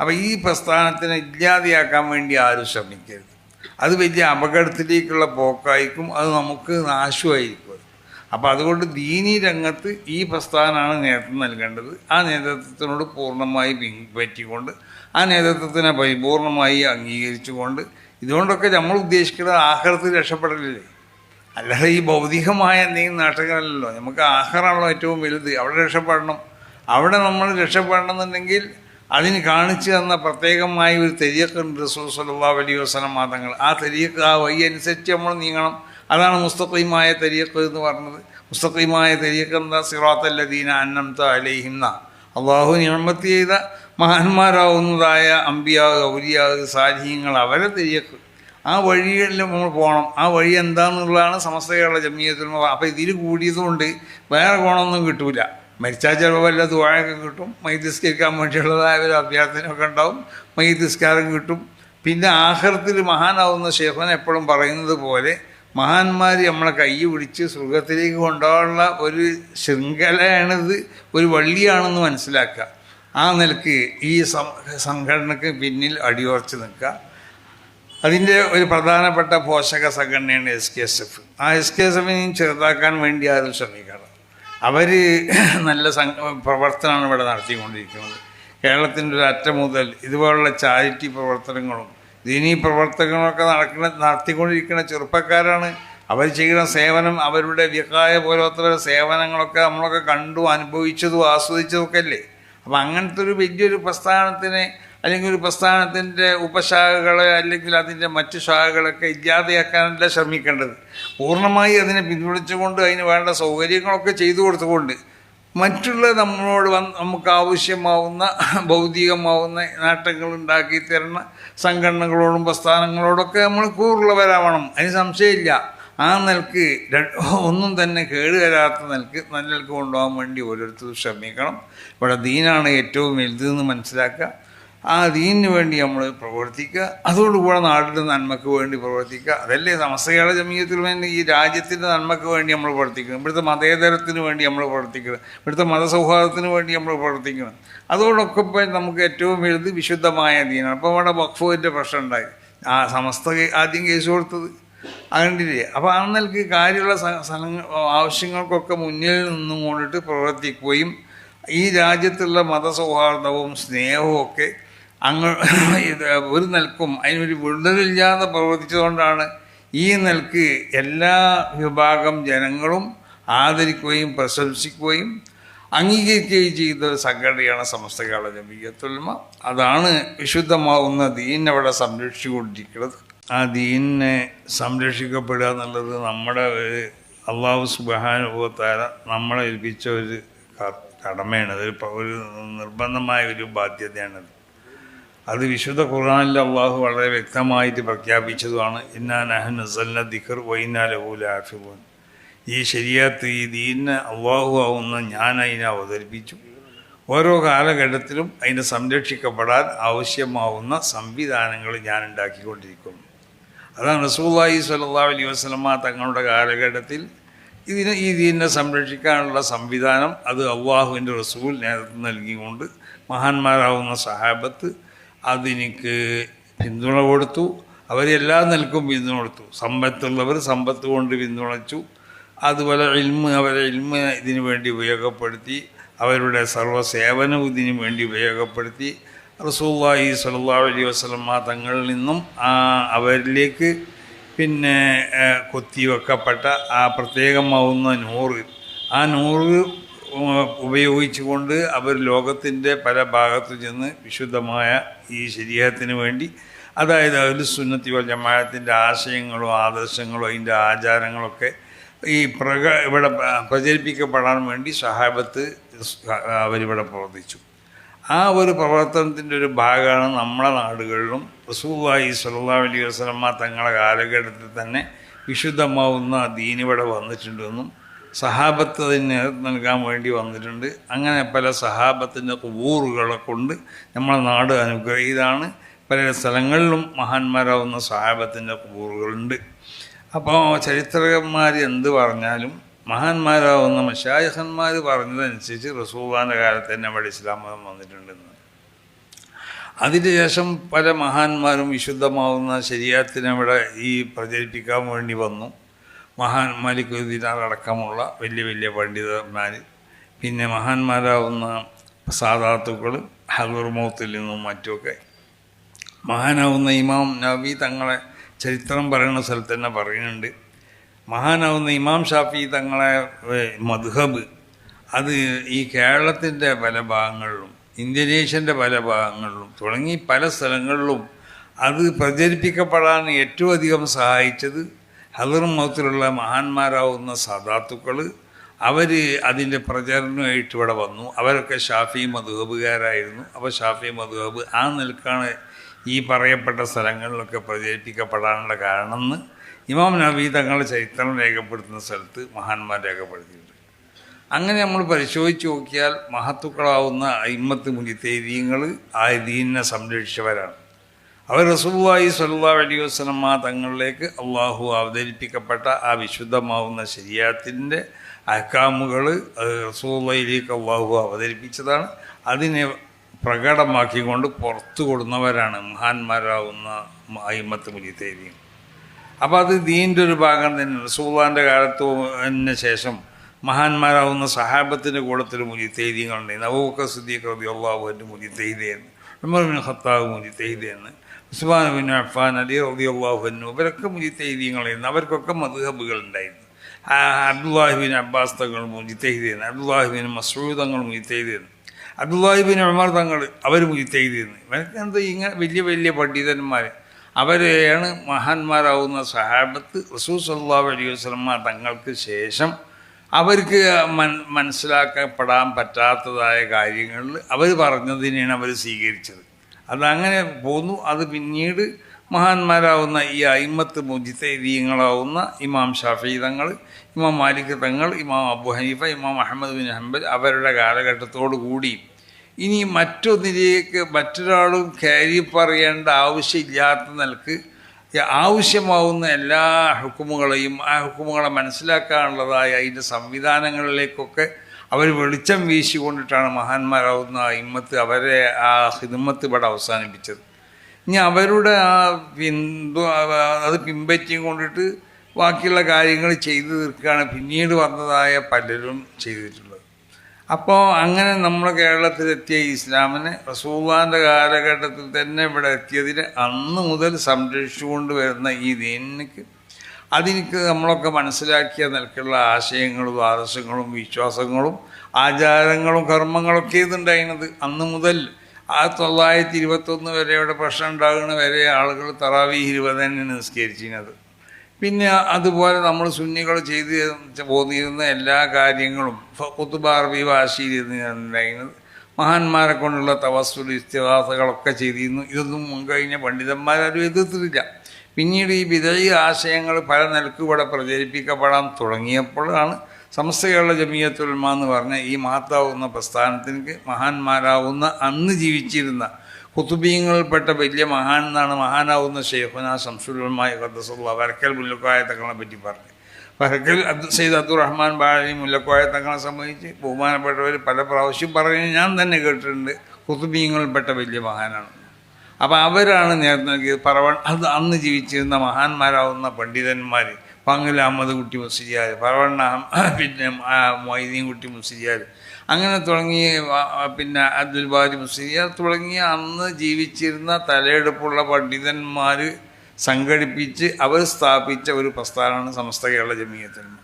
അപ്പോൾ ഈ പ്രസ്ഥാനത്തിനെ ഇല്ലാതെയാക്കാൻ വേണ്ടി ആരും ശ്രമിക്കരുത്. അത് വലിയ അപകടത്തിലേക്കുള്ള പോക്കായിരിക്കും അത് നമുക്ക് നാശമായിരിക്കും. അപ്പോൾ അതുകൊണ്ട് ദീനി രംഗത്ത് ഈ പ്രസ്ഥാനമാണ് നേതൃത്വം നൽകേണ്ടത്. ആ നേതൃത്വത്തിനോട് പൂർണമായി പിൻപറ്റിക്കൊണ്ട് ആ നേതൃത്വത്തിനെ പരിപൂർണമായി അംഗീകരിച്ചുകൊണ്ട് ഇതുകൊണ്ടൊക്കെ നമ്മൾ ഉദ്ദേശിക്കുന്നത് ആഹാരത്തിൽ രക്ഷപ്പെടലില്ലേ? അല്ലാതെ ഈ ഭൗതികമായ എന്തെങ്കിലും നാട്ടങ്ങളല്ലല്ലോ നമുക്ക് ആഹാരമാണല്ലോ ഏറ്റവും വലുത്. അവിടെ രക്ഷപ്പെടണം. അവിടെ നമ്മൾ രക്ഷപ്പെടണമെന്നുണ്ടെങ്കിൽ അതിന് കാണിച്ചു തന്ന പ്രത്യേകമായ ഒരു തെരിയക്കുണ്ട് റസൂൽ സല്ലാ അലൈഹി വസല്ലം മാതങ്ങൾ. ആ തെരിയക്ക് ആ വഴി അനുസരിച്ച് നമ്മൾ നീങ്ങണം. അതാണ് മുസ്തഖീമായ തെരിയക്ക് എന്ന് പറഞ്ഞത്. മുസ്തഖീമായ തെരിയക്ക് എന്താ? സിറാത്തല്ലദീന അന്നംത അലൈഹിന്ന അള്ളാഹു നിയമത്ത് ചെയ്ത മഹാന്മാരാവുന്നതായ അമ്പിയാ ഔലിയാ സാലിഹ്യങ്ങൾ അവരെ തെരിയക്ക്. ആ വഴികളിൽ നമ്മൾ പോകണം. ആ വഴി എന്താണെന്നുള്ളതാണ് സമസ്ത കേരള ജമീയത്തിൽ അപ്പോൾ ഇതിൽ കൂടിയതുകൊണ്ട് വേറെ ഗുണമൊന്നും കിട്ടൂല. മരിച്ചാൽ ചിലപ്പോൾ വല്ല ദുവാഴൊക്കെ കിട്ടും. മൈതിസ്കരിക്കാൻ വേണ്ടിയുള്ളതായ ഒരു അഭ്യർത്ഥനയൊക്കെ ഉണ്ടാവും. മൈതിസ്കാരം കിട്ടും. പിന്നെ ആഹൃത്തിൽ മഹാനാവുന്ന ശേഖൻ എപ്പോഴും പറയുന്നത് പോലെ മഹാന്മാർ നമ്മളെ കൈ പിടിച്ച് സ്വർഗത്തിലേക്ക് കൊണ്ടുപോകാനുള്ള ഒരു ശൃംഖലയാണിത് ഒരു വള്ളിയാണെന്ന് മനസ്സിലാക്കുക. ആ നിലയ്ക്ക് ഈ സംഘടനക്ക് പിന്നിൽ അടിയുറച്ച് നിൽക്കുക. അതിന്റെ ഒരു പ്രധാനപ്പെട്ട പോഷക സംഘടനയാണ് എസ് കെ എസ് എഫ്. ആ എസ് കെ എസ് എഫിനെയും ചെറുതാക്കാൻ വേണ്ടി ആരും ശ്രമിക്കണം. അവർ നല്ല പ്രവർത്തനമാണ് ഇവിടെ നടത്തിക്കൊണ്ടിരിക്കുന്നത്. കേരളത്തിന്റെ ഒരു അറ്റം മുതൽ ഇതുപോലുള്ള ചാരിറ്റി പ്രവർത്തനങ്ങളും ദീനീ പ്രവർത്തനങ്ങളൊക്കെ നടക്കുന്ന നടത്തിക്കൊണ്ടിരിക്കുന്ന ചെറുപ്പക്കാരാണ്. അവർ ചെയ്യുന്ന സേവനം അവരുടെ വ്യക്കായ പോലത്തെ സേവനങ്ങളൊക്കെ നമ്മളൊക്കെ കണ്ടു അനുഭവിച്ചതും ആസ്വദിച്ചതുമൊക്കെ അല്ലേ അപ്പം അങ്ങനത്തെ ഒരു വലിയൊരു പ്രസ്ഥാനത്തിനെ അല്ലെങ്കിൽ ഒരു പ്രസ്ഥാനത്തിന്റെ ഉപശാഖകളെ അല്ലെങ്കിൽ അതിന്റെ മറ്റു ശാഖകളൊക്കെ ഇല്ലാതെയാക്കാനല്ല ശ്രമിക്കേണ്ടത്. പൂർണമായി അതിനെ പിന്തുണച്ചുകൊണ്ട് അതിന് വേണ്ട സൗകര്യങ്ങളൊക്കെ ചെയ്തു കൊടുത്തുകൊണ്ട് മറ്റുള്ള നമ്മളോട് വന്ന് നമുക്ക് ആവശ്യമാവുന്ന ഭൗതികമാവുന്ന നേട്ടങ്ങൾ ഉണ്ടാക്കി തരുന്ന സംഘടനകളോടും പ്രസ്ഥാനങ്ങളോടൊക്കെ നമ്മൾ കൂറുള്ളവരാവണം. അതിന് സംശയമില്ല. ആ നിലയ്ക്ക് ഒന്നും തന്നെ കേടുവരാത്ത നിലയ്ക്ക് നല്ല നിലയ്ക്ക് കൊണ്ടുപോകാൻ വേണ്ടി ഓരോരുത്തരും ശ്രമിക്കണം. ഇവിടെ ദീനാണ് ഏറ്റവും വലുതെന്ന് മനസ്സിലാക്കുക. ആ ദീനിന് വേണ്ടി നമ്മൾ പ്രവർത്തിക്കുക. അതോടുകൂടെ നാടിന്റെ നന്മയ്ക്ക് വേണ്ടി പ്രവർത്തിക്കുക. അതല്ലേ സമസ്തകാല ജമീയത്തിന് വേണ്ടി ഈ രാജ്യത്തിന്റെ നന്മയ്ക്ക് വേണ്ടി നമ്മൾ പ്രവർത്തിക്കണം ഇവിടുത്തെ മതേതരത്തിന് വേണ്ടി നമ്മൾ പ്രവർത്തിക്കണം ഇവിടുത്തെ മതസൗഹാർദ്ദത്തിന് വേണ്ടി നമ്മൾ പ്രവർത്തിക്കണം അതോടൊക്കെ ഇപ്പം നമുക്ക് ഏറ്റവും വലുത് വിശുദ്ധമായ ദീനാണ്. അപ്പോൾ അവിടെ വഖഫിന്റെ പ്രശ്നം ഉണ്ടായി. ആ സമസ്ത ആദ്യം കേസ് കൊടുത്തത്. അങ്ങനെയില്ലേ അപ്പോൾ ആ നിലയ്ക്ക് കാര്യമുള്ള സ്ഥലങ്ങൾ ആവശ്യങ്ങൾക്കൊക്കെ മുന്നിൽ നിന്നും കൊണ്ടിട്ട് പ്രവർത്തിക്കുകയും ഈ രാജ്യത്തുള്ള മതസൗഹാർദ്ദവും സ്നേഹവും ഒക്കെ അങ്ങ് ഒരു നിൽക്കും അതിനൊരു വിടുതലില്ലാതെ പ്രവർത്തിച്ചതുകൊണ്ടാണ് ഈ നിലയ്ക്ക് എല്ലാ വിഭാഗം ജനങ്ങളും ആദരിക്കുകയും പ്രശംസിക്കുകയും അംഗീകരിക്കുകയും ചെയ്ത ഒരു സംഘടനയാണ് സമസ്ത കേരള ജമീയത്തുൽമ അതാണ് വിശുദ്ധമാവുന്ന ദീനവിടെ സംരക്ഷിച്ചുകൊണ്ടിരിക്കുന്നത്. ആ ദീനിനെ സംരക്ഷിക്കപ്പെടുക എന്നുള്ളത് നമ്മുടെ ഒരു അള്ളാഹു സുബാനുഭവത്താല നമ്മളെ ഏൽപ്പിച്ച ഒരു കടമയാണ്. അതൊരു ഒരു നിർബന്ധമായ ഒരു ബാധ്യതയാണത്. അത് വിശുദ്ധ ഖുർആാനിൽ അള്ളാഹു വളരെ വ്യക്തമായിട്ട് പ്രഖ്യാപിച്ചതുമാണ് ഇന്നാ നഹൻ നസൽന ദിഖർ വൈനാ ലഹുലാഫിബുൻ ഈ ശരിയാത്ത് ഈ ദീനിന് അള്ളാഹു ആവുന്ന ഞാൻ അതിനെ അവതരിപ്പിച്ചു. ഓരോ കാലഘട്ടത്തിലും അതിനെ സംരക്ഷിക്കപ്പെടാൻ ആവശ്യമാവുന്ന സംവിധാനങ്ങൾ ഞാൻ ഉണ്ടാക്കിക്കൊണ്ടിരിക്കുന്നു. അതാണ് റസൂല്ലായി സല്ലാ അലൈഹി വസ്ലമ തങ്ങളുടെ കാലഘട്ടത്തിൽ ഇതിന് ഈ ദീനിനെ സംരക്ഷിക്കാനുള്ള സംവിധാനം അത് അള്ളാഹുവിന്റെ റസൂൽ നേതൃത്വം നൽകിക്കൊണ്ട് മഹാന്മാരാവുന്ന സഹാബത്ത് അതിനിക്ക് പിന്തുണ കൊടുത്തു. അവരെല്ലാം നിൽക്കും പിന്തുണ കൊടുത്തു. സമ്പത്തുള്ളവർ സമ്പത്ത് കൊണ്ട് പിന്തുണച്ചു. അതുപോലെ ഇൽമ അവരെ ഇൽമ ഇതിനു വേണ്ടി ഉപയോഗപ്പെടുത്തി. അവരുടെ സർവ സേവനവും ഇതിനു വേണ്ടി ഉപയോഗപ്പെടുത്തി. റസൂല്ലാഹി സല്ലാ അലൈഹി വസ്ലമ തങ്ങളിൽ നിന്നും ആ അവരിലേക്ക് പിന്നെ കൊത്തിവെക്കപ്പെട്ട ആ പ്രത്യേകമാവുന്ന നൂറ്. ആ നൂറ് ഉപയോഗിച്ചുകൊണ്ട് അവർ ലോകത്തിന്റെ പല ഭാഗത്തു ചെന്ന് വിശുദ്ധമായ ഈ ശരീരത്തിന് വേണ്ടി അതായത് അതിൽ സുന്നത്തി വൽ ജമാഅത്തിന്റെ ആശയങ്ങളും ആദർശങ്ങളും അതിന്റെ ആചാരങ്ങളൊക്കെ ഈ പ്രക ഇവിടെ പ്രചരിപ്പിക്കപ്പെടാൻ വേണ്ടി സഹാബത്ത് അവരിവിടെ പ്രവർത്തിച്ചു. ആ ഒരു പ്രവർത്തനത്തിന്റെ ഒരു ഭാഗമാണ് നമ്മുടെ നാടുകളിലും റസൂവായി സല്ലാ അലൈഹി വസ്ലമ തങ്ങളുടെ കാലഘട്ടത്തിൽ തന്നെ വിശുദ്ധമാവുന്ന ദീനിവിടെ വന്നിട്ടുണ്ടെന്നും സഹാബത്ത് അതിന് നേതൃത്വം നൽകാൻ വേണ്ടി വന്നിട്ടുണ്ട്. അങ്ങനെ പല സഹാബത്തിന്റെ കുബൂറുകളെ കൊണ്ട് നമ്മളെ നാട് അനുഗ്രഹീതാണ് പല സ്ഥലങ്ങളിലും മഹാന്മാരാവുന്ന സഹാബത്തിന്റെ കുബൂറുകളുണ്ട് അപ്പോൾ ചരിത്രകന്മാർ എന്ത് പറഞ്ഞാലും മഹാന്മാരാവുന്ന മഷായഹന്മാർ പറഞ്ഞതനുസരിച്ച് റസൂബാന്റെ കാലത്ത് തന്നെ അവിടെ ഇസ്ലാം മതം വന്നിട്ടുണ്ടെന്ന് അതിനുശേഷം പല മഹാന്മാരും വിശുദ്ധമാവുന്ന ശരിയാത്തിനവിടെ ഈ പ്രചരിപ്പിക്കാൻ വേണ്ടി വന്നു. മഹാൻ മാലിക്കുദ്ദീനാർ അടക്കമുള്ള വലിയ വലിയ പണ്ഡിതന്മാർ. പിന്നെ മഹാന്മാരാവുന്ന സാധാത്തുക്കൾ ഹദുർമൗത്തിൽ നിന്നും മറ്റുമൊക്കെ. മഹാനാവുന്ന ഇമാം നബി തങ്ങളെ ചരിത്രം പറയുന്ന സ്ഥലത്ത് തന്നെ പറയുന്നുണ്ട്. മഹാനാവുന്ന ഇമാം ഷാഫി തങ്ങളെ മധുഹബ് അത് ഈ കേരളത്തിന്റെ പല ഭാഗങ്ങളിലും ഇന്തോനേഷ്യന്റെ പല ഭാഗങ്ങളിലും തുടങ്ങി പല സ്ഥലങ്ങളിലും അത് പ്രചരിപ്പിക്കപ്പെടാൻ ഏറ്റവും അധികം സഹായിച്ചത് ഹദർ മൗത്തിലുള്ള മഹാന്മാരാവുന്ന സാധാത്തുക്കൾ അവർ അതിന്റെ പ്രചരണമായിട്ട് ഇവിടെ വന്നു. അവരൊക്കെ ഷാഫി മധുഹബുകാരായിരുന്നു. അപ്പോൾ ഷാഫി മധുഹബ് ആ നിൽക്കാണ് ഈ പറയപ്പെട്ട സ്ഥലങ്ങളിലൊക്കെ പ്രചരിപ്പിക്കപ്പെടാനുള്ള കാരണം എന്ന് ഇമാം നബി തങ്ങളുടെ ചരിത്രം രേഖപ്പെടുത്തുന്ന സ്ഥലത്ത് മഹാന്മാർ രേഖപ്പെടുത്തിയിട്ടുണ്ട്. അങ്ങനെ നമ്മൾ പരിശോധിച്ച് നോക്കിയാൽ മഹത്തുക്കളാവുന്ന അയിമത്ത് മുനിത്തേദീങ്ങൾ ആ ദീനിനെ സംരക്ഷിച്ചവരാണ്. അവർ റസൂലുള്ളാഹി സല്ലാ അലി വസ്ലമ്മ തങ്ങളിലേക്ക് അള്ളാഹു അവതരിപ്പിക്കപ്പെട്ട ആ വിശുദ്ധമാവുന്ന ശരിയാത്തിന്റെ അഹ്കാമുകൾ റസൂള്ളയിലേക്ക് അള്ളാഹു അവതരിപ്പിച്ചതാണ്. അതിനെ പ്രകടമാക്കിക്കൊണ്ട് പുറത്തു കൊടുന്നവരാണ് മഹാന്മാരാവുന്ന അയിമത്ത് മുലിത്തേരിയും അപ്പോൾ അത് ദീന്റെ ഒരു ഭാഗം തന്നെ. റസൂള്ളാന്റെ കാലത്ത് തന്നെ ശേഷം മഹാന്മാരാവുന്ന സഹാബത്തിന്റെ കൂടത്തിൽ മുലിത്തേരിയങ്ങളുണ്ട് നവൂക്ക സിദ്ദീഖ് റബി അള്ളാഹുവിന്റെ മുജിത്തൈദയെന്ന് ഉമർ ബിൻ ഖത്താബ് മുജിത്തൈദയെന്ന് ഉസ്മാൻ അഫാൻ അലി റബി അള്ളാഹുവിനും ഇവരൊക്കെ മുജിത്തൈദീങ്ങളായിരുന്നു അവർക്കൊക്കെ മധുഹബുകൾ ഉണ്ടായിരുന്നു. അബ്ദുല്ലാഹിബിൻ അബ്ബാസ് തങ്ങൾ മുജിത്തൈദയെന്ന് അബ്ദുല്ലാഹിബിൻ മസൂദ് തങ്ങൾ മുജിത്തൈദയെന്ന് അബ്ദുല്ലാഹിബിൻ ഉമർ തങ്ങൾ അവർ മുജിത്തൈദയെന്ന് ഇവരൊക്കെ എന്താ ഇങ്ങനെ വലിയ വലിയ പണ്ഡിതന്മാർ അവരെയാണ് മഹാന്മാരാവുന്ന സഹാബത്ത് റസൂ സല്ലാഹു അലൈഹി വസ്ലമ തങ്ങൾക്ക് ശേഷം അവർക്ക് മൻ മനസ്സിലാക്കപ്പെടാൻ പറ്റാത്തതായ കാര്യങ്ങളിൽ അവർ പറഞ്ഞതിനെയാണ് അവർ സ്വീകരിച്ചത്. അതങ്ങനെ പോന്നു. അത് പിന്നീട് മഹാന്മാരാവുന്ന ഈ അയിമത്ത് മുജിത്തീയങ്ങളാവുന്ന ഇമാം ഷാഫി തങ്ങൾ ഇമാം മാലിക് തങ്ങൾ ഇമാം അബു ഹനീഫ ഇമാം അഹമ്മദ് ബിൻ ഹംബൽ അവരുടെ കാലഘട്ടത്തോടു കൂടി. ഇനി മറ്റൊന്നിലേക്ക് മറ്റൊരാളും കയറി പറയേണ്ട ആവശ്യമില്ലാത്ത നിലയ്ക്ക് ആവശ്യമാവുന്ന എല്ലാ ഹുക്കുമുകളെയും ആ ഹുക്കുമുകളെ മനസ്സിലാക്കാനുള്ളതായ അതിന്റെ സംവിധാനങ്ങളിലേക്കൊക്കെ അവർ വെളിച്ചം വീശിക്കൊണ്ടിട്ടാണ് മഹാന്മാരാവുന്ന ഇമ്മത്ത് അവരെ ആ ഹിദമത്ത് ഇവിടെ അവസാനിപ്പിച്ചത്. ഇനി അവരുടെ ആ പിന്തു അത് പിൻപറ്റിയും കൊണ്ടിട്ട് ബാക്കിയുള്ള കാര്യങ്ങൾ ചെയ്തു തീർക്കുകയാണ് പിന്നീട് വന്നതായ പലരും ചെയ്തിട്ടുള്ളത്. അപ്പോൾ അങ്ങനെ നമ്മുടെ കേരളത്തിലെത്തിയ ഇസ്ലാമിനെ റസൂള്ളാന്റെ കാലഘട്ടത്തിൽ തന്നെ ഇവിടെ എത്തിയതിന് അന്ന് മുതൽ സംരക്ഷിച്ചുകൊണ്ട് വരുന്ന ഈ ദീനിക്ക് അതിനിക്ക് നമ്മളൊക്കെ മനസ്സിലാക്കിയ നിലക്കുള്ള ആശയങ്ങളും ആദർശങ്ങളും വിശ്വാസങ്ങളും ആചാരങ്ങളും കർമ്മങ്ങളൊക്കെ ഇതുണ്ടായിരുന്നത് അന്ന് മുതൽ. ആയിരത്തി തൊള്ളായിരത്തി ഇരുപത്തൊന്ന് വരെ ഇവിടെ പ്രശ്നം ഉണ്ടാകുന്ന വരെ ആളുകൾ തറാവി ഇരുപതന്നെ നിസ്കരിച്ചിരുന്നത്. പിന്നെ അതുപോലെ നമ്മൾ സുന്നികൾ ചെയ്ത് പോന്നിരുന്ന എല്ലാ കാര്യങ്ങളും കുത്തുബാർബി ഭാഷയിലിരുന്നുണ്ടായിരുന്നത് മഹാന്മാരെ കൊണ്ടുള്ള തവസ്സുൽ ഇസ്തിവാസകളൊക്കെ ചെയ്തിരുന്നു. ഇതൊന്നും മുൻകഴിഞ്ഞ പണ്ഡിതന്മാരും എതിർത്തിട്ടില്ല. പിന്നീട് ഈ വിധേയ ആശയങ്ങൾ പല നിലക്കൂടെ പ്രചരിപ്പിക്കപ്പെടാൻ തുടങ്ങിയപ്പോഴാണ് സംസ്ഥകളുടെ ജമീയത്തുൽമ എന്ന് പറഞ്ഞ ഈ മഹത്താവുന്ന പ്രസ്ഥാനത്തിന് മഹാന്മാരാവുന്ന അന്ന് ജീവിച്ചിരുന്ന കുത്തുബീങ്ങളിൽപ്പെട്ട വലിയ മഹാൻ എന്നാണ് മഹാനാവുന്ന ഷെയ്ഖുന ശംസുലുമായ ഖദ്സുള്ള വരക്കൽ മുല്ലുക്കായ തങ്ങളെ പറ്റി പറഞ്ഞു അബ്ദുൽ സയ്യിദ് അബ്ദുറഹ്മാൻ ബാഴി മുല്ലക്കോയ തങ്ങളെ സംബന്ധിച്ച് ബഹുമാനപ്പെട്ടവർ പല പ്രാവശ്യം പറയുന്നത് ഞാൻ തന്നെ കേട്ടിട്ടുണ്ട്. കുത്തുബീങ്ങളിൽപ്പെട്ട വലിയ മഹാനാണ്. അപ്പോൾ അവരാണ് നേരത്തെ നൽകിയത്. പറവൺ അത് അന്ന് ജീവിച്ചിരുന്ന മഹാന്മാരാവുന്ന പണ്ഡിതന്മാർ പങ്കൽ അഹമ്മദ് കുട്ടി മുസ്ലിയാർ പറവണ്ണ പിന്നെ മൊയ്തീൻ കുട്ടി മുസ്ലിയാർ. അങ്ങനെ തുടങ്ങി പിന്നെ അബ്ദുൽ ബാരി മുസ്ലിയാർ തുടങ്ങിയ അന്ന് ജീവിച്ചിരുന്ന തലയെടുപ്പുള്ള പണ്ഡിതന്മാർ സംഘടിപ്പിച്ച് അവർ സ്ഥാപിച്ച ഒരു പ്രസ്ഥാനമാണ് സമസ്ത കേരള ജമീയത്തിന്